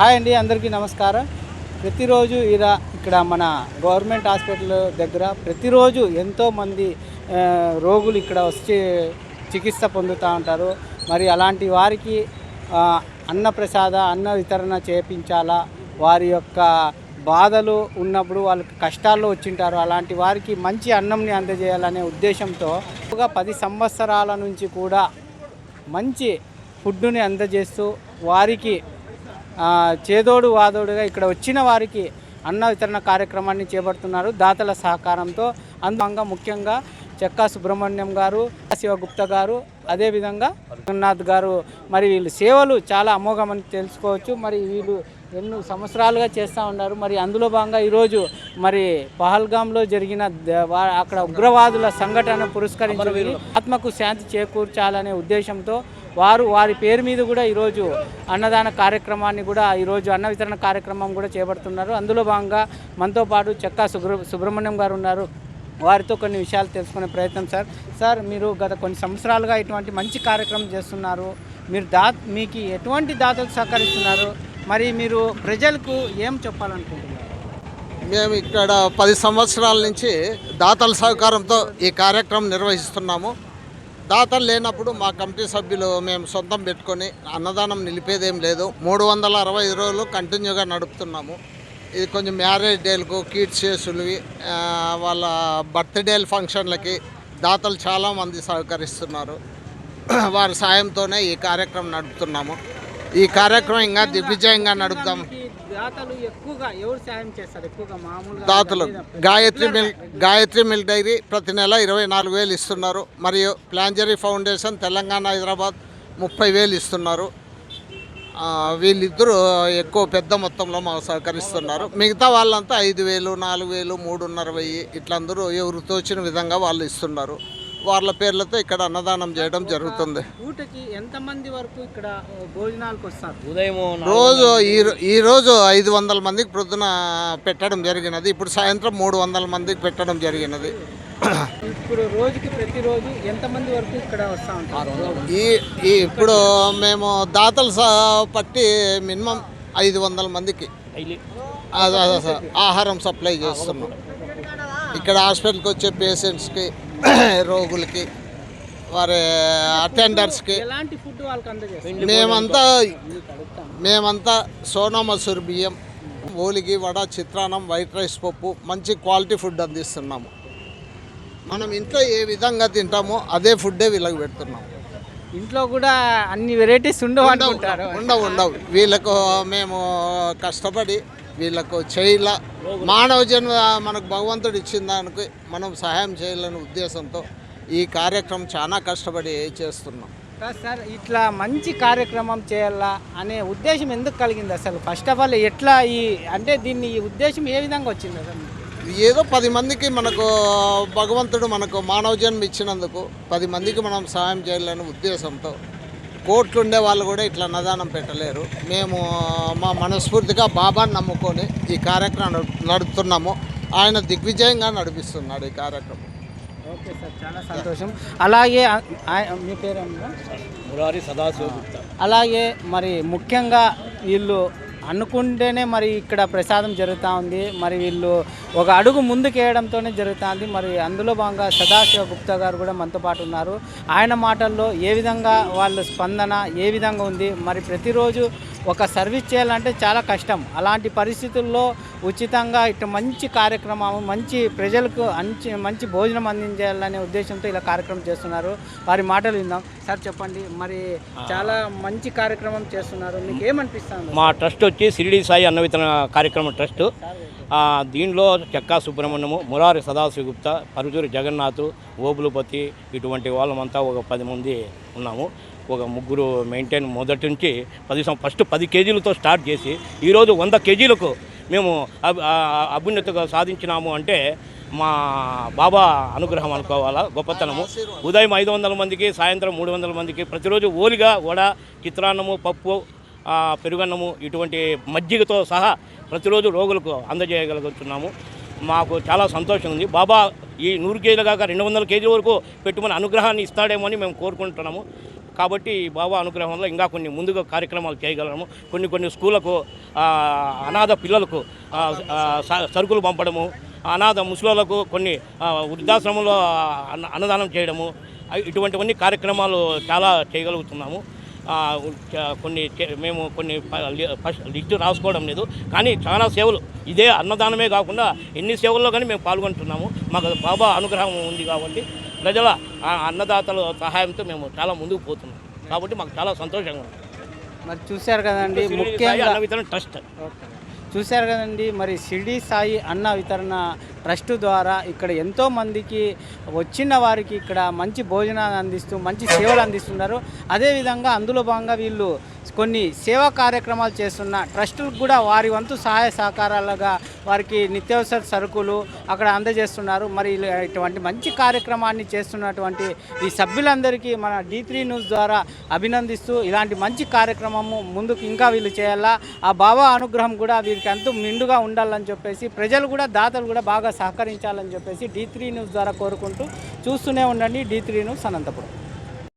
Hi అండి అందరికీ నమస్కారం. ప్రతిరోజు ఇలా ఇక్కడ మన గవర్నమెంట్ హాస్పిటల్ దగ్గర ప్రతిరోజు ఎంతోమంది రోగులు ఇక్కడ వచ్చి చికిత్స పొందుతూ ఉంటారు. మరి అలాంటి వారికి అన్నప్రసాద అన్న వితరణ చేపించాలా? వారి యొక్క బాధలు ఉన్నప్పుడు వాళ్ళకి కష్టాల్లో వచ్చింటారు. అలాంటి వారికి మంచి అన్నంని అందజేయాలనే ఉద్దేశంతో ఒక పది సంవత్సరాల నుంచి కూడా మంచి ఫుడ్డుని అందజేస్తూ వారికి చేదోడు వాదోడుగా ఇక్కడ వచ్చిన వారికి అన్న వితరణ కార్యక్రమాన్ని చేపడుతున్నారు. దాతల సహకారంతో అందులో ముఖ్యంగా చెక్కా సుబ్రహ్మణ్యం గారు శివగుప్త గారు అదేవిధంగా జగన్నాథ్ గారు. మరి వీళ్ళు సేవలు చాలా అమోఘమని తెలుసుకోవచ్చు. మరి వీళ్ళు ఎన్నో సంవత్సరాలుగా చేస్తూ ఉన్నారు. మరి అందులో భాగంగా ఈరోజు మరి పహల్గాంలో జరిగిన అక్కడ ఉగ్రవాదుల సంఘటన పురస్కరించి ఆత్మకు శాంతి చేకూర్చాలనే ఉద్దేశంతో వారు వారి పేరు మీద కూడా ఈరోజు అన్నదాన కార్యక్రమాన్ని కూడా ఈరోజు అన్న వితరణ కార్యక్రమం కూడా చేపడుతున్నారు. అందులో భాగంగా మనతో పాటు చెక్కా సుబ్ర సుబ్రహ్మణ్యం గారు ఉన్నారు. వారితో కొన్ని విషయాలు తెలుసుకునే ప్రయత్నం సార్. సార్ మీరు గత కొన్ని సంవత్సరాలుగా ఇటువంటి మంచి కార్యక్రమం చేస్తున్నారు. మీరు దా మీకు ఎటువంటి దాతలు సహకరిస్తున్నారు? మరి మీరు ప్రజలకు ఏం చెప్పాలనుకుంటున్నారు? మేము ఇక్కడ పది సంవత్సరాల నుంచి దాతల సహకారంతో ఈ కార్యక్రమం నిర్వహిస్తున్నాము. దాతలు లేనప్పుడు మా కమిటీ సభ్యులు మేము సొంతం పెట్టుకొని అన్నదానం నిలిపేదేం లేదు. మూడు వందల అరవై రోజులు కంటిన్యూగా నడుపుతున్నాము. ఇది కొంచెం మ్యారేజ్ డేలకు కిడ్స్ చేసులవి వాళ్ళ బర్త్డేల ఫంక్షన్లకి దాతలు చాలామంది సహకరిస్తున్నారు. వారి సాయంతోనే ఈ కార్యక్రమం నడుపుతున్నాము. ఈ కార్యక్రమం ఇంకా దిగ్విజయంగా నడుపుతాము దాతలు ఎక్కువగా ఎవరు సాయం చేస్తారు? ఎక్కువగా మామూలుగా దాతలు. Gayatri milk Gayatri milk dairy ప్రతి నెల ఇరవై నాలుగు వేలు ఇస్తున్నారు. మరియు ప్లాంజరీ ఫౌండేషన్ తెలంగాణ హైదరాబాద్ ముప్పై వేలు ఇస్తున్నారు. వీళ్ళిద్దరూ ఎక్కువ పెద్ద మొత్తంలో మాకు సహకరిస్తున్నారు. మిగతా వాళ్ళంతా ఐదు వేలు నాలుగు వేలు మూడున్నర వెయ్యి ఇట్లా అందరూ ఎవరు తోచిన విధంగా వాళ్ళు ఇస్తున్నారు. వాళ్ళ పేర్లతో ఇక్కడ అన్నదానం చేయడం జరుగుతుంది. పూటకి ఎంతమంది వరకు ఇక్కడ ఆ, భోజనాలకు వస్తారు? ఉదయం రోజు ఈ రోజు ఐదు వందల మందికి ప్రొద్దున పెట్టడం జరిగినది. ఇప్పుడు సాయంత్రం మూడు వందల మందికి పెట్టడం జరిగినది. ఇప్పుడు రోజుకి ప్రతిరోజు ఎంతమంది వరకు ఇక్కడ వస్తూ ఉంటారు? ఈ ఈ ఇప్పుడు మేము దాతలు స- పట్టి మినిమం ఐదు వందల మందికి డైలీ. ఆ- ఆ- ఆ- ఆహారం సప్లై చేస్తున్నాం. ఇక్కడ హాస్పిటల్కి వచ్చే పేషెంట్స్కి రోగులకి వారి అటెండర్స్కి. మేమంతా మేమంతా సోనా మసూర్ బియ్యం ఓలిగి వడ చిత్రాన్నం వైట్ రైస్ పప్పు మంచి క్వాలిటీ ఫుడ్ అందిస్తున్నాము. మనం ఇంట్లో ఏ విధంగా తింటామో అదే ఫుడ్డే వీళ్ళకి పెడుతున్నాం. ఇంట్లో కూడా అన్ని వెరైటీస్ ఉండవు ఉండవు ఉండవు. వీళ్ళకు మేము కష్టపడి వీళ్ళకు చేయాల మానవ జన్మ మనకు భగవంతుడు ఇచ్చిన దానికి మనం సహాయం చేయాలనే ఉద్దేశంతో ఈ కార్యక్రమం చాలా కష్టపడి చేస్తున్నాం సార్ ఇట్లా మంచి కార్యక్రమం చేయాలా అనే ఉద్దేశం ఎందుకు కలిగింది అసలు ఫస్ట్ ఆఫ్ ఆల్ ఎట్లా ఈ అంటే దీన్ని ఈ ఉద్దేశం ఏ విధంగా వచ్చింది అసలు? ఏదో పది మందికి మనకు భగవంతుడు మనకు మానవ జన్మ ఇచ్చినందుకు పది మందికి మనం సహాయం చేయాలనే ఉద్దేశంతో కోట్లు ఉండే వాళ్ళు కూడా ఇట్లా అన్నదానం పెట్టలేరు. మేము మా మనస్ఫూర్తిగా బాబాని నమ్ముకొని ఈ కార్యక్రమం నడు- నడుపుతున్నాము. ఆయన దిగ్విజయంగా నడిపిస్తున్నాడు ఈ కార్యక్రమం. ఓకే సార్ చాలా సంతోషం. అలాగే మీ పేరేమన్నా మురారి సదాశివ గుప్తా. అలాగే మరి ముఖ్యంగా వీళ్ళు అనుకుంటేనే మరి ఇక్కడ ప్రసాదం జరుగుతూ ఉంది. మరి వీళ్ళు ఒక అడుగు ముందుకు వేయడంతోనే జరుగుతుంది మరి అందులో భాగంగా సదాశివ గుప్తా గారు కూడా మనతో పాటు ఉన్నారు. ఆయన మాటల్లో ఏ విధంగా వాళ్ళ స్పందన ఏ విధంగా ఉంది? మరి ప్రతిరోజు ఒక సర్వీస్ చేయాలంటే చాలా కష్టం. అలాంటి పరిస్థితుల్లో ఉచితంగా ఇటు మంచి కార్యక్రమం మంచి ప్రజలకు మంచి మంచి భోజనం అందించాలనే ఉద్దేశంతో ఇలా కార్యక్రమం చేస్తున్నారు. వారి మాటలు విందాం. సార్ చెప్పండి మరి చాలా మంచి కార్యక్రమం చేస్తున్నారు. మీకు ఏమనిపిస్తుంది? మా ట్రస్ట్ వచ్చి సిరిడి సాయి అన్న వితరణ కార్యక్రమం ట్రస్ట్. దీనిలో చెక్కా సుబ్రహ్మణ్యము మురారి సదాశివ గుప్తా పరుచూరి జగన్నాథ్ ఓబులపతి ఇటువంటి వాళ్ళమంతా ఒక పది మంది ఉన్నాము. ఒక ముగ్గురు మెయింటైన్ మొదటి నుంచి పది ఫస్ట్ పది కేజీలతో స్టార్ట్ చేసి ఈరోజు వంద కేజీలకు మేము అబ్- సాధించినాము అంటే మా బాబా అనుగ్రహం అనుకోవాలా గొప్పతనము. ఉదయం ఐదు వందల మందికి సాయంత్రం మూడు వందల మందికి ప్రతిరోజు ఓలిగా వడ చిత్రాన్నము పప్పు పెరుగన్నము ఇటువంటి మజ్జిగతో సహా ప్రతిరోజు రోగులకు అందజేయగలుగుతున్నాము. మాకు చాలా సంతోషం ఉంది. బాబా ఈ నూరు కేజీలు కాక రెండు వందల కేజీల వరకు పెట్టుమని అనుగ్రహాన్ని ఇస్తాడేమో అని మేము కోరుకుంటున్నాము. కాబట్టి బాబా అనుగ్రహంలో ఇంకా కొన్ని ముందుగా కార్యక్రమాలు చేయగలము. కొన్ని కొన్ని స్కూళ్ళకు అనాథ పిల్లలకు స- సరుకులు పంపడము. అనాథ ముసలోళ్ళకు కొన్ని వృద్ధాశ్రమంలో అన్న అన్నదానం చేయడము. ఇటువంటివన్నీ కార్యక్రమాలు చాలా చేయగలుగుతున్నాము. కొన్ని మేము కొన్ని ఫస్ట్ లిస్టు రాసుకోవడం లేదు. కానీ చాలా సేవలు ఇదే అన్నదానమే కాకుండా ఎన్ని సేవల్లో కానీ మేము పాల్గొంటున్నాము. మాకు బాబా అనుగ్రహం ఉంది కాబట్టి ప్రజల అన్నదాతల సహాయంతో మేము చాలా ముందుకు పోతున్నాం. కాబట్టి మాకు చాలా సంతోషంగా ఉంది. మరి చూశారు కదండి ముఖ్యంగా వితరణ ట్రస్ట్. చూశారు కదండి మరి షిరిడి సాయి అన్న వితరణ ట్రస్ట్ ద్వారా ఇక్కడ ఎంతో మందికి వచ్చిన వారికి ఇక్కడ మంచి భోజనాన్ని అందిస్తూ మంచి సేవలు అందిస్తున్నారు. అదేవిధంగా అందులో భాగంగా వీళ్ళు కొన్ని సేవా కార్యక్రమాలు చేస్తున్న ట్రస్టులకు కూడా వారి వంతు సహాయ సహకారాలుగా వారికి నిత్యావసర సరుకులు అక్కడ అందజేస్తున్నారు. మరి ఇలా ఇటువంటి మంచి కార్యక్రమాన్ని చేస్తున్నటువంటి ఈ సభ్యులందరికీ మన డీ త్రీ న్యూస్ ద్వారా అభినందిస్తూ ఇలాంటి మంచి కార్యక్రమము ముందుకు ఇంకా వీళ్ళు చేయాలా? ఆ బాబా అనుగ్రహం కూడా వీరికి ఎంతో నిండుగా ఉండాలని చెప్పేసి ప్రజలు కూడా దాతలు కూడా బాగా సహకరించాలని చెప్పేసి డి త్రీ న్యూస్ ద్వారా కోరుకుంటూ చూస్తూనే ఉండండి డీ త్రీ న్యూస్ అనంతపురం.